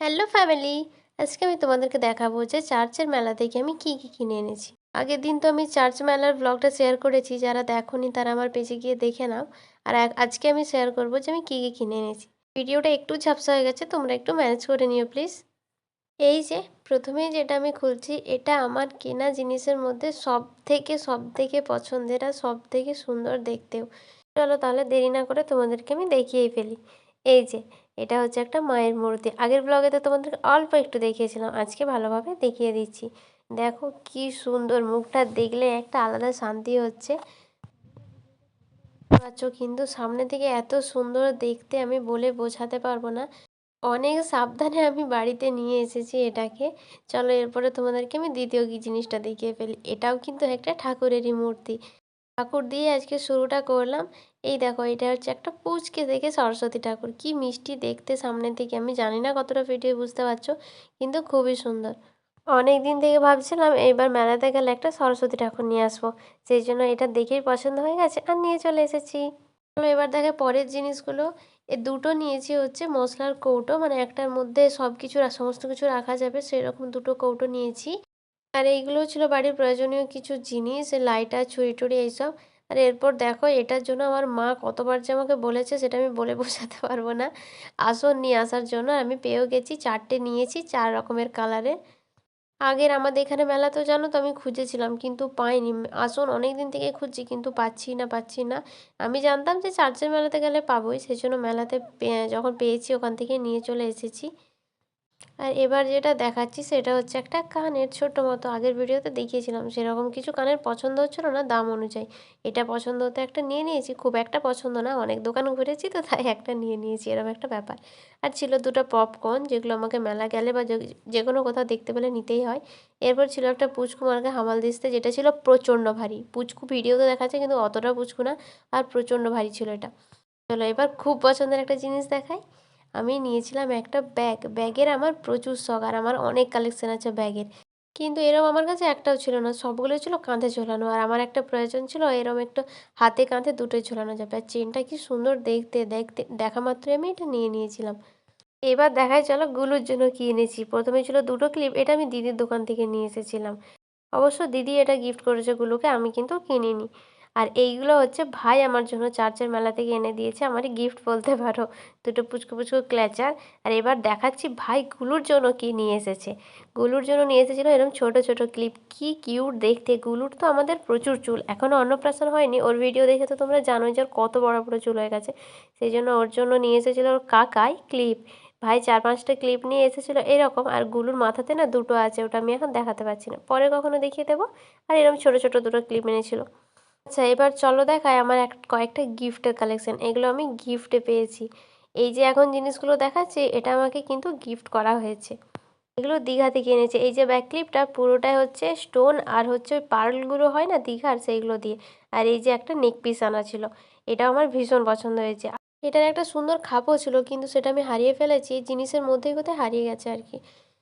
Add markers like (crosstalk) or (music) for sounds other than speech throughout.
Hello family, আজকে আমি তোমাদেরকে দেখাবো যে চার্চের মেলা থেকে আমি কি কি কিনে এনেছি। আগের দিন তো আমি চার্চ মেলার ব্লগটা শেয়ার করেছি, যারা দেখোনি তারা আমার পেজে গিয়ে দেখে নাও। আর আজকে আমি শেয়ার করব যে আমি কি কি কিনে এনেছি। ভিডিওটা একটু ঝাপসা হয়ে গেছে, তোমরা একটু ম্যানেজ করে নিও প্লিজ এই যে, প্রথমেই যেটা আমি খুলছি, এটা আমার কেনা জিনিসের মধ্যে সব থেকে সব থেকে পছন্দের আর সব থেকে সুন্দর দেখতেও। চলো তাহলে দেরি না করে তোমাদেরকে আমি দেখিয়েই ফেলি। এই যে এটা হচ্ছে একটা মায়ের মূর্তি। আগের ব্লগে তো তোমাদেরকে অল্প একটু দেখিয়েছিলাম, আজকে ভালোভাবে দেখিয়ে দিচ্ছি। দেখো কি সুন্দর মুখটা দেখলে একটা আলাদা শান্তি হচ্ছে। পাচ্ছ কিন্তু সামনে থেকে এত সুন্দর দেখতে আমি বলে বোঝাতে পারব না। অনেক সাবধানে আমি বাড়িতে নিয়ে এসেছি এটাকে। চলো এরপরে তোমাদেরকে আমি দ্বিতীয় কি জিনিসটা দেখিয়ে ফেলি। এটাও কিন্তু একটা ঠাকুরেরই মূর্তি। ঠাকুর দিয়ে আজকে শুরুটা করলাম। এই দেখো, এটা হচ্ছে একটা পুচকে দেখে সরস্বতী ঠাকুর। কি মিষ্টি দেখতে সামনে থেকে আমি জানি না কতটা ভিডিও বুঝতে পারছ, কিন্তু খুবই সুন্দর। অনেক দিন থেকে ভাবছিলাম এইবার মেলাতে গেলে একটা সরস্বতী ঠাকুর নিয়ে আসব। সেই জন্য এটা দেখেই পছন্দ হয়ে গেছে আর নিয়ে চলে এসেছি। এবার দেখে পরের জিনিসগুলো। এ দুটো নিয়েছি হচ্ছে মশলার কৌটো মানে একটার মধ্যে সব কিছু সমস্ত কিছু রাখা যাবে, সেরকম দুটো কৌটো নিয়েছি। আর এইগুলো ছিল বাড়ির প্রয়োজনীয় কিছু জিনিস, লাইটার, ছুরি টুরি এইসব। আর এরপর দেখো, এটার জন্য আমার মা কতবার যে আমাকে বলেছে, সেটা আমি বলে বোঝাতে (laughs) পারব না। আসন নিয়ে আসার জন্য আমি পেয়েও গেছি, চারটে নিয়েছি, চার রকমের কালারে আগের আমাদের এখানে মেলা তো জানো তো, আমি খুঁজেছিলাম, কিন্তু পাইনি। আসন অনেক দিন থেকে খুঁজছি, কিন্তু পাচ্ছি না পাচ্ছি না। আমি জানতাম যে চার্চের মেলাতে গেলে পাবোই সেই জন্য মেলাতে যখন পেয়েছি, ওখান থেকে নিয়ে চলে এসেছি। আর এবার যেটা দেখাচ্ছি সেটা হচ্ছে একটা কানের ছোট মতো, আগের ভিডিওতে দেখিয়েছিলাম, সেরকম কিছু কানের পছন্দ হচ্ছিল না দাম অনুযায়ী। এটা পছন্দ হতে একটা নিয়ে নিয়েছি, খুব একটা পছন্দ না, অনেক দোকান ঘুরেছি তো তাই একটা নিয়ে নিয়েছি, এরকম একটা ব্যাপার। আর ছিল দুটো পপকর্ন যেগুলো আমাকে মেলা গেলে বা যে- কোনো কোথাও দেখতে পেলে নিতেই হয়। এরপর ছিল একটা পুচকু মার্কে হামাল দিস্তে, যেটা ছিল প্রচণ্ড ভারী। পুচকু ভিডিওতে দেখাচ্ছে কিন্তু অতটা পুচকু না, আর প্রচণ্ড ভারী ছিল এটা। চলো এবার খুব পছন্দের একটা জিনিস দেখাই। আমি নিয়েছিলাম একটা ব্যাগ ব্যাগের আমার প্রচুর শখ আর আমার অনেক কালেকশান আছে ব্যাগের কিন্তু এরম আমার কাছে একটাও ছিল না। সবগুলো ছিল কাঁধে ঝোলানো আর আমার একটা প্রয়োজন ছিল এরম একটু হাতে কাঁধে দুটোই ঝোলানো যাবে। আর চেনটা কি সুন্দর দেখতে দেখতে, দেখা মাত্রই আমি এটা নিয়ে নিয়েছিলাম। এবার দেখাই, চলো গুলোর জন্য কি এনেছি। প্রথমে ছিল দুটো ক্লিপ এটা আমি দিদির দোকান থেকে নিয়ে এসেছিলাম। অবশ্য দিদি এটা গিফট করেছে গুলোকে, আমি কিন্তু কিনিনি। আর এইগুলো হচ্ছে ভাই আমার জন্য চার্চের মেলা থেকে এনে দিয়েছে, আমারই গিফট বলতে পারো। দুটো পুচকু পুচকু ক্ল্যাচার আর এবার দেখাচ্ছি ভাই গুলুর জন্য কি নিয়ে এসেছে। গুলুর জন্য নিয়ে এসেছিল এরকম ছোট ছোট ক্লিপ কি কিউট দেখতে। গুলুর তো আমাদের প্রচুর চুল। এখনও অন্নপ্রাশন হয়নি। ওর ভিডিও দেখে তো তোমরা জানোই যে ওর কত বড় বড় চুল হয়ে গেছে। সেই জন্য ওর জন্য নিয়ে এসেছিল ওর কাকাই ক্লিপ ভাই চার পাঁচটা ক্লিপ নিয়ে এসেছিল এরকম। আর গুলুর মাথাতে না দুটো আছে, ওটা আমি এখন দেখাতে পারছি না। পরে কখনো দেখিয়ে দেবো। আর এরকম ছোট ছোট দুটো ক্লিপ এনেছিল। আচ্ছা এবার চলো দেখায় আমার এক, কয়েকটা গিফটের কালেকশান এগুলো আমি গিফটে পেয়েছি। এই যে এখন জিনিসগুলো দেখাচ্ছি, এটা আমাকে কিন্তু গিফট করা হয়েছে। এগুলো দীঘা থেকে এনেছে। এই যে ব্যাক ক্লিপটা পুরোটাই হচ্ছে স্টোন আর হচ্ছে ওই পার্লগুলো হয় না দীঘার, সেইগুলো দিয়ে। আর এই যে একটা নেক পিস আনা ছিল। এটা আমার ভীষণ পছন্দ হয়েছে। এটার একটা সুন্দর খাপও ছিল, কিন্তু সেটা আমি হারিয়ে ফেলেছি। জিনিসের মধ্যেই কোথায় হারিয়ে গেছে আর কি।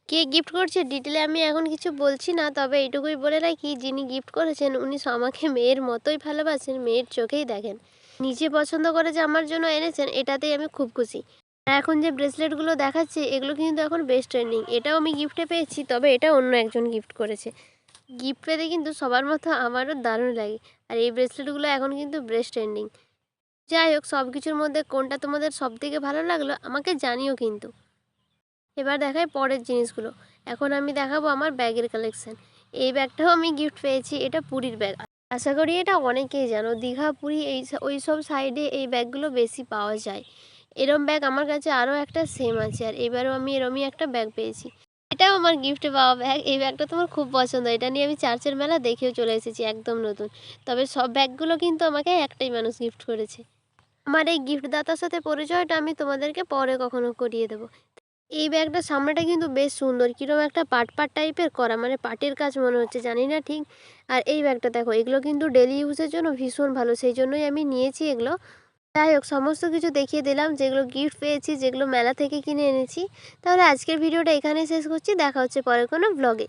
কে গিফট করছে? ডিটেলে আমি এখন কিছু বলছি না, তবে এইটুকুই বলে রাখি, যিনি গিফট করেছেন, উনি আমাকে মেয়ের মতোই ভালোবাসেন, মেয়ের চোখেই দেখেন। নিজে পছন্দ করে যে আমার জন্য এনেছেন, এটাতেই আমি খুব খুশি। এখন যে ব্রেসলেটগুলো দেখাচ্ছে, এগুলো কিন্তু এখন বেস্ট ট্রেন্ডিং এটাও আমি গিফটে পেয়েছি, তবে এটা অন্য একজন গিফট করেছে। গিফট পেতে কিন্তু সবার মতো আমারও দারুণ লাগে। আর এই ব্রেসলেটগুলো এখন কিন্তু বেস্ট ট্রেন্ডিং যাই হোক সব কিছুর মধ্যে কোনটা তোমাদের সব থেকে ভালো লাগল, আমাকে জানিও কিন্তু। এবার দেখাই পরের জিনিসগুলো। এখন আমি দেখাবো আমার ব্যাগের কালেকশান এই ব্যাগটাও আমি গিফট পেয়েছি, এটা পুরীর ব্যাগ। আশা করি এটা অনেকেই জানো, দীঘা, পুরী, এই ওই সব সাইডে এই ব্যাগগুলো বেশি পাওয়া যায়। এরম ব্যাগ আমার কাছে আরও একটা সেম আছে, আর এবারও আমি এরমই একটা ব্যাগ পেয়েছি। এটাও আমার গিফটে পাওয়া ব্যাগ। এই ব্যাগটা তোমার খুব পছন্দ, এটা নিয়ে আমি চার্চের মেলা দেখেও চলে এসেছি, একদম নতুন। তবে সব ব্যাগগুলো কিন্তু আমাকে একটাই মানুষ গিফট করেছে। আমার এই গিফট দাতার সাথে পরিচয়টা আমি তোমাদেরকে পরে কখনো করিয়ে দেবো। এই ব্যাগটার সামনেটা কিন্তু বেশ সুন্দর। কীরকম একটা পাট পাট টাইপের করা মানে পাটের কাজ মনে হচ্ছে, জানি না ঠিক। আর এই ব্যাগটা দেখো, এগুলো কিন্তু ডেলি ইউজের জন্য ভীষণ ভালো, সেই জন্যই আমি নিয়েছি এগুলো। যাই হোক, সমস্ত কিছু দেখিয়ে দিলাম, যেগুলো গিফট পেয়েছি, যেগুলো মেলা থেকে কিনে এনেছি। তাহলে আজকের ভিডিওটা এখানেই শেষ করছি, দেখা হচ্ছে পরে কোনো ব্লগে